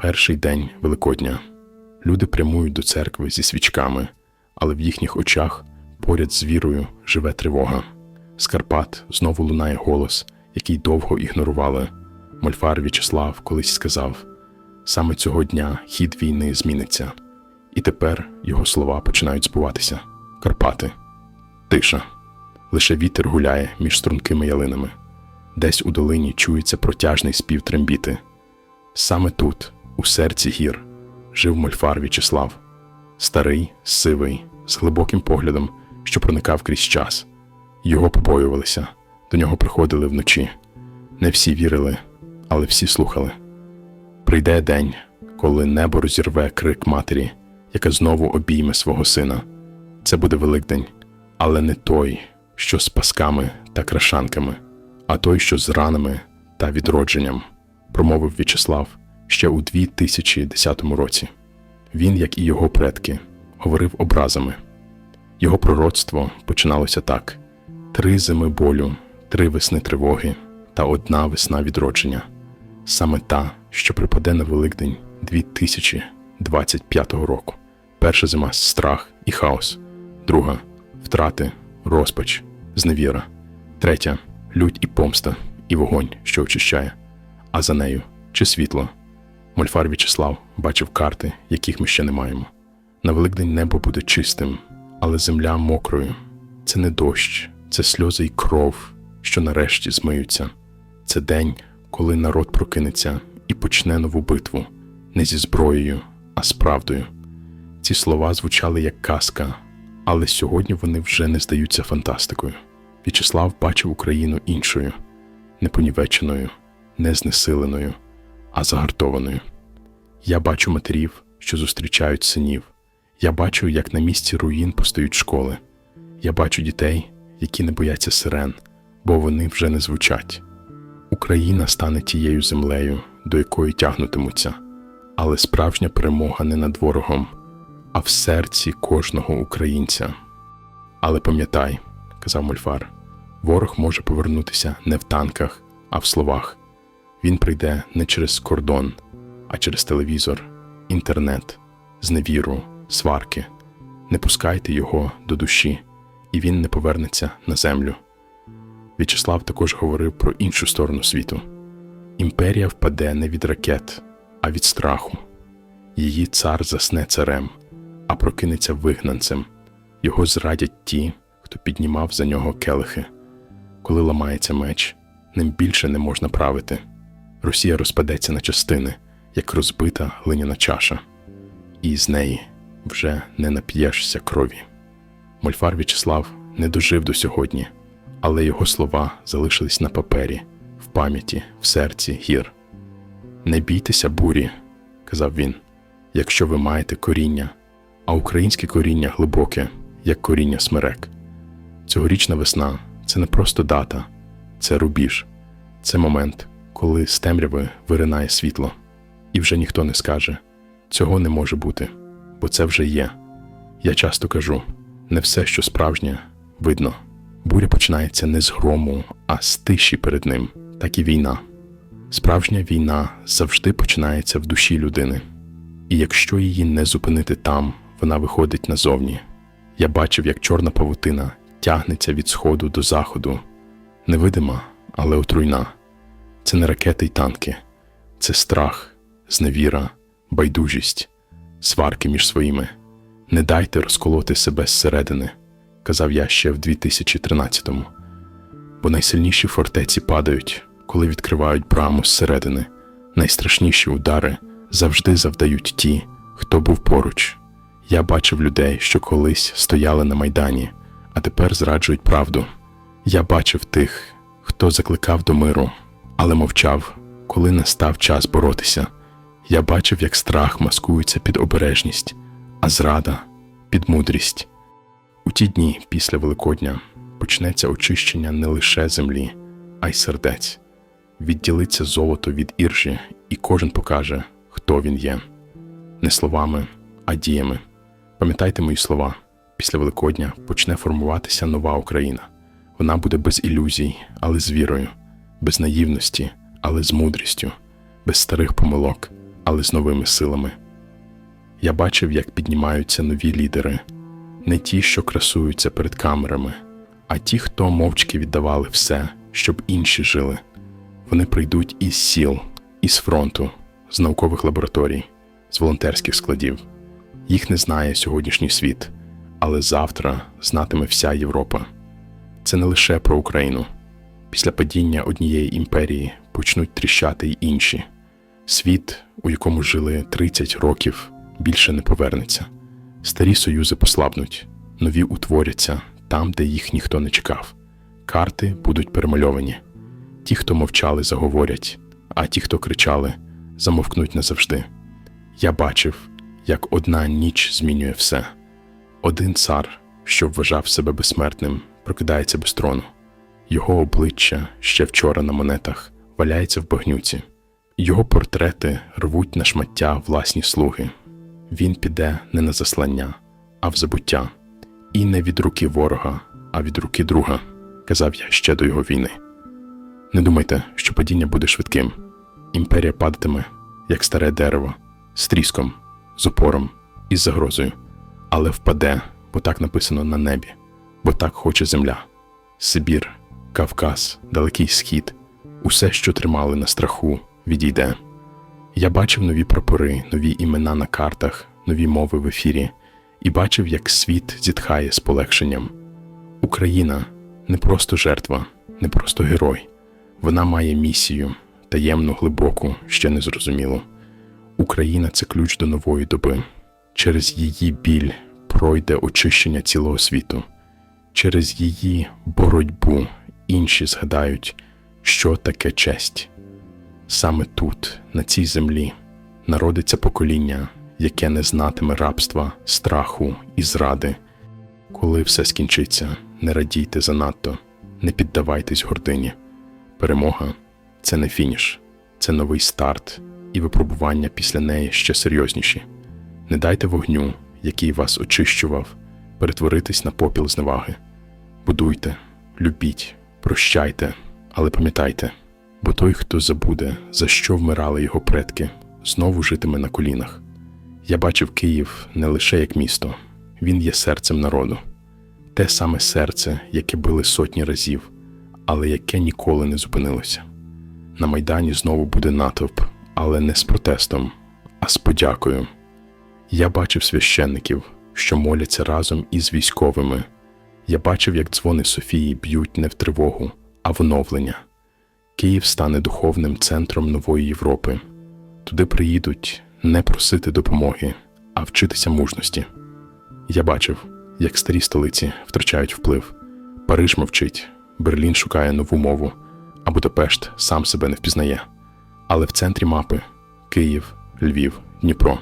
Перший день Великодня. Люди прямують до церкви зі свічками, але в їхніх очах поряд з вірою живе тривога. З Карпат знову лунає голос, який довго ігнорували. Мольфар В'ячеслав колись сказав: саме цього дня хід війни зміниться. І тепер його слова починають збуватися. Карпати. Тиша. Лише вітер гуляє між стрункими ялинами. Десь у долині чується протяжний спів трембіти. Саме тут, у серці гір, жив мольфар В'ячеслав, старий, сивий, з глибоким поглядом, що проникав крізь час. Його побоювалися, до нього приходили вночі. Не всі вірили, але всі слухали. Прийде день, коли небо розірве крик матері, яка знову обійме свого сина. Це буде Великдень, але не той, що з пасками та крашанками, а той, що з ранами та відродженням, промовив В'ячеслав ще у 2010 році. Він, як і його предки, говорив образами. Його пророцтво починалося так: три зими болю, три весни тривоги та одна весна відродження. Саме та, що припаде на Великдень 2025 року. Перша зима страх і хаос, друга втрати, розпач, зневіра, третя лють і помста, і вогонь, що очищає, а за нею чи світло. Мольфар В'ячеслав бачив карти, яких ми ще не маємо. На Великдень небо буде чистим, але земля мокрою. Це не дощ, це сльози й кров, що нарешті змиються. Це день, коли народ прокинеться і почне нову битву не зі зброєю, а з правдою. Ці слова звучали як казка, але сьогодні вони вже не здаються фантастикою. В'ячеслав бачив Україну іншою, не понівеченою, не знесиленою, а загартованою. Я бачу матерів, що зустрічають синів. Я бачу, як на місці руїн постають школи. Я бачу дітей, які не бояться сирен, бо вони вже не звучать. Україна стане тією землею, до якої тягнутимуться, але справжня перемога не над ворогом, а в серці кожного українця. Але пам'ятай, казав Мольфар, ворог може повернутися не в танках, а в словах. Він прийде не через кордон, а через телевізор, інтернет, зневіру, сварки. Не пускайте його до душі, і він не повернеться на землю. В'ячеслав також говорив про іншу сторону світу. Імперія впаде не від ракет, а від страху. Її цар засне царем, а прокинеться вигнанцем. Його зрадять ті, хто піднімав за нього келихи. Коли ламається меч, ним більше не можна правити. Росія розпадеться на частини, як розбита глиняна чаша, і з неї вже не нап'єшся крові. Мольфар В'ячеслав не дожив до сьогодні, але його слова залишились на папері, в пам'яті, в серці гір. Не бійтеся бурі, казав він, якщо ви маєте коріння, а українське коріння глибоке, як коріння смерек. Цьогорічна весна це не просто дата, це рубіж, це момент, коли з темряви виринає світло, і вже ніхто не скаже цього не може бути, бо це вже є. Я часто кажу не все, що справжнє, видно. Буря починається не з грому, а з тиші перед ним, так і війна. Справжня війна завжди починається в душі людини, і якщо її не зупинити там, вона виходить назовні. Я бачив, як чорна павутина тягнеться від сходу до заходу, невидима, але отруйна. Це не ракети й танки, це страх, зневіра, байдужість, сварки між своїми. Не дайте розколоти себе зсередини, казав я ще в 2013-му. Бо найсильніші фортеці падають, коли відкривають браму зсередини. Найстрашніші удари завжди завдають ті, хто був поруч. Я бачив людей, що колись стояли на майдані, а тепер зраджують правду. Я бачив тих, хто закликав до миру, але мовчав, коли настав час боротися. Я бачив, як страх маскується під обережність, а зрада під мудрість. У ті дні після Великодня почнеться очищення не лише землі, а й сердець. Відділиться золото від іржі, і кожен покаже, хто він є. Не словами, а діями. Пам'ятайте мої слова: після Великодня почне формуватися нова Україна. Вона буде без ілюзій, але з вірою, без наївності, але з мудрістю, без старих помилок, але з новими силами. Я бачив, як піднімаються нові лідери, не ті, що красуються перед камерами, а ті, хто мовчки віддавали все, щоб інші жили. Вони прийдуть із сіл, із фронту, з наукових лабораторій, з волонтерських складів. Їх не знає сьогоднішній світ, але завтра знатиме вся Європа. Це не лише про Україну. Після падіння однієї імперії почнуть тріщати й інші. Світ, у якому жили 30 років, більше не повернеться. Старі союзи послабнуть, нові утворяться там, де їх ніхто не чекав. Карти будуть перемальовані. Ті, хто мовчали, заговорять, а ті, хто кричали, замовкнуть назавжди. Я бачив, як одна ніч змінює все. Один цар, що вважав себе безсмертним, прокидається без трону. Його обличчя ще вчора на монетах валяється в багнюці. Його портрети рвуть на шмаття власні слуги. Він піде не на заслання, а в забуття. І не від руки ворога, а від руки друга, казав я ще до його війни. Не думайте, що падіння буде швидким. Імперія падатиме, як старе дерево, з тріском, з опором і з загрозою, але впаде, бо так написано на небі, бо так хоче земля. Сибір, Кавказ, Далекий Схід, усе, що тримали на страху, відійде. Я бачив нові прапори, нові імена на картах, нові мови в ефірі, і бачив, як світ зітхає з полегшенням. Україна не просто жертва, не просто герой. Вона має місію, таємну, глибоку, ще не зрозумілу. Україна це ключ до нової доби. Через її біль пройде очищення цілого світу. Через її боротьбу інші згадають, що таке честь. Саме тут, на цій землі, народиться покоління, яке не знатиме рабства, страху і зради. Коли все скінчиться, не радійте занадто, не піддавайтесь гордині. Перемога це не фініш, це новий старт, і випробування після неї ще серйозніші. Не дайте вогню, який вас очищував, перетворитись на попіл зневаги. Будуйте, любіть, прощайте, але пам'ятайте, бо той, хто забуде, за що вмирали його предки, знову житиме на колінах. Я бачив Київ не лише як місто, він є серцем народу, те саме серце, яке били сотні разів, але яке ніколи не зупинилося. На Майдані знову буде натовп, але не з протестом, а з подякою. Я бачив священників, що моляться разом із військовими. Я бачив, як дзвони Софії б'ють не в тривогу, а в оновлення. Київ стане духовним центром нової Європи. Туди приїдуть не просити допомоги, а вчитися мужності. Я бачив, як старі столиці втрачають вплив. Париж мовчить, Берлін шукає нову мову, а Будапешт сам себе не впізнає. Але в центрі мапи Київ, Львів, Дніпро.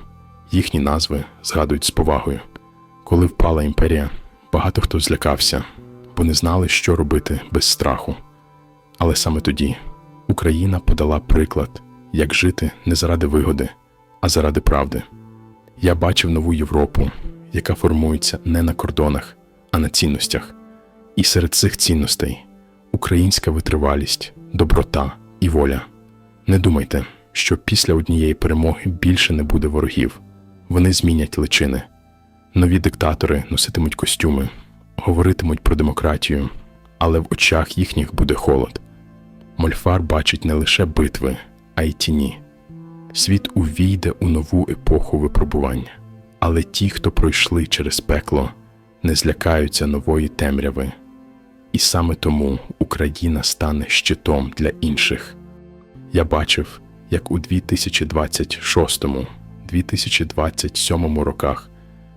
Їхні назви згадують з повагою. Коли впала імперія, багато хто злякався, бо не знали, що робити без страху. Але саме тоді Україна подала приклад, як жити не заради вигоди, а заради правди. Я бачив нову Європу, яка формується не на кордонах, а на цінностях. І серед цих цінностей українська витривалість, доброта і воля. Не думайте, що після однієї перемоги більше не буде ворогів. Вони змінять личини. Нові диктатори носитимуть костюми, говоритимуть про демократію, але в очах їхніх буде холод. Мольфар бачить не лише битви, а й тіні. Світ увійде у нову епоху випробування, але ті, хто пройшли через пекло, не злякаються нової темряви. І саме тому Україна стане щитом для інших. Я бачив, як у 2026-2027 роках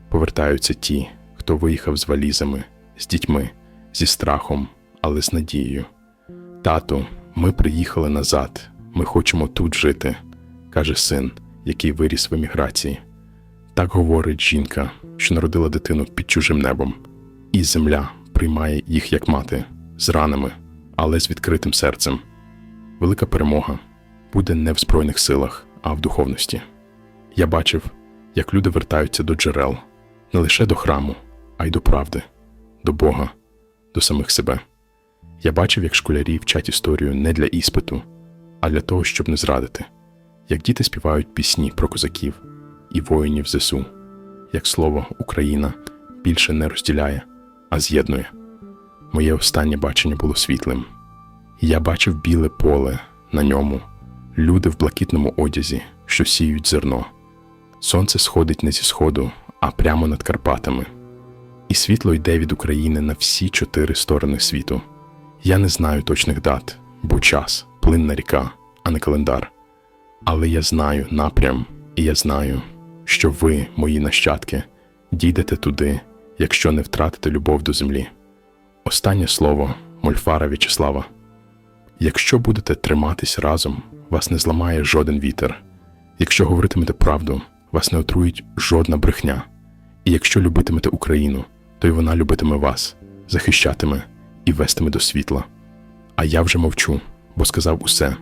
повертаються ті, хто виїхав з валізами, з дітьми, зі страхом, але з надією. Тату, ми приїхали назад, ми хочемо тут жити, каже син, який виріс в еміграції. Так говорить жінка, що народила дитину під чужим небом, і земля приймає їх як мати, з ранами, але з відкритим серцем. Велика перемога буде не в Збройних силах, а в духовності. Я бачив, як люди вертаються до джерел, не лише до храму, а й до правди, до Бога, до самих себе. Я бачив, як школярі вчать історію не для іспиту, а для того, щоб не зрадити. як діти співають пісні про козаків і воїнів ЗСУ, як слово Україна більше не розділяє, а з'єднує. Моє останнє бачення було світлим. Я бачив біле поле на ньому, люди в блакитному одязі, що сіють зерно. Сонце сходить не зі сходу, а прямо над Карпатами. І світло йде від України на всі чотири сторони світу. Я не знаю точних дат, бо час плинна ріка, а не календар. Але я знаю напрям, і я знаю, що ви, мої нащадки, дійдете туди, якщо не втратите любов до землі. Останнє слово Мольфара В'ячеслава. Якщо будете триматись разом, вас не зламає жоден вітер. Якщо говоритимете правду, вас не отруїть жодна брехня. І якщо любитимете Україну, то й вона любитиме вас, захищатиме і вестиме до світла. А я вже мовчу, бо сказав усе.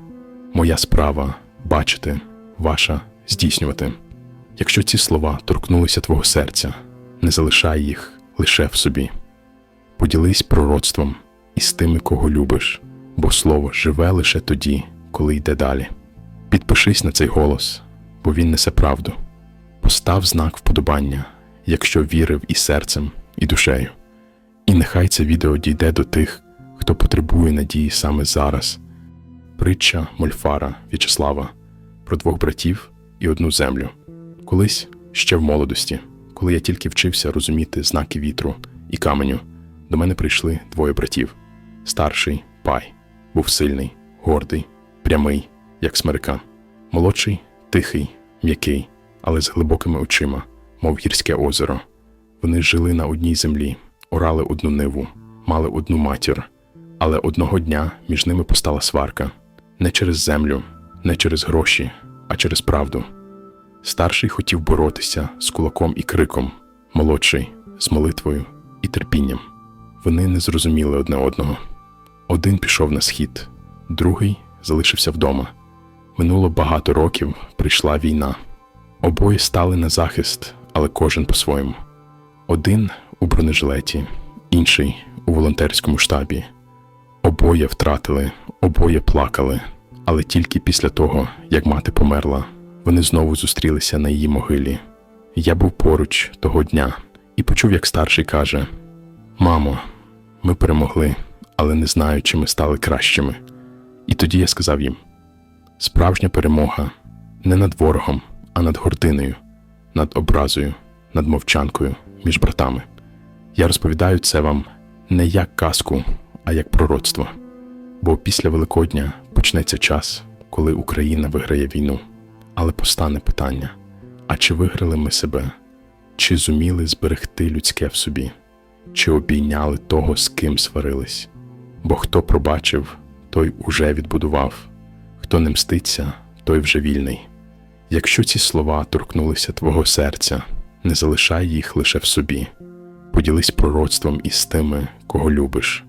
Моя справа бачити, ваша здійснювати. Якщо ці слова торкнулися твого серця, не залишай їх лише в собі. Поділись пророцтвом із тими, кого любиш, бо слово живе лише тоді, коли йде далі. Підпишись на цей голос, бо він несе правду. Постав знак вподобання, якщо вірив і серцем, і душею. І нехай це відео дійде до тих, хто потребує надії саме зараз. Притча Мольфара В'ячеслава про двох братів і одну землю. Колись ще в молодості, коли я тільки вчився розуміти знаки вітру і каменю, до мене прийшли двоє братів. Старший пай був сильний, гордий, прямий, як смерека. Молодший тихий, м'який, але з глибокими очима, мов гірське озеро. Вони жили на одній землі, орали одну ниву, мали одну матір, але одного дня між ними постала сварка не через землю, не через гроші, а через правду. Старший хотів боротися з кулаком і криком, молодший з молитвою і терпінням. Вони не зрозуміли одне одного. Один пішов на схід, другий залишився вдома. Минуло багато років, прийшла війна. Обоє стали на захист, але кожен по-своєму. Один у бронежилеті, інший у волонтерському штабі. Обоє втратили, обоє плакали, але тільки після того, як мати померла, вони знову зустрілися на її могилі. Я був поруч того дня і почув, як старший каже: Мамо, ми перемогли, але не знаю, чи ми стали кращими. І тоді я сказав їм: справжня перемога не над ворогом, а над гординою, над образою, над мовчанкою між братами. Я розповідаю це вам не як казку, а як пророцтво. Бо після Великодня почнеться час, коли Україна виграє війну. Але постане питання: а чи виграли ми себе? Чи зуміли зберегти людське в собі? Чи обійняли того, з ким сварились? Бо хто пробачив, той уже відбудував, хто не мститься, той вже вільний. Якщо ці слова торкнулися твого серця, не залишай їх лише в собі. Поділись пророцтвом із тими, кого любиш,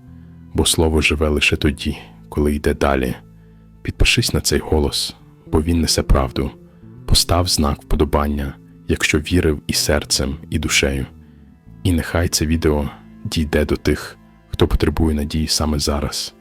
бо слово живе лише тоді, коли йде далі. Підпишись на цей голос, бо він несе правду. Постав знак вподобання, якщо вірив і серцем, і душею. І нехай це відео дійде до тих, хто потребує надії саме зараз.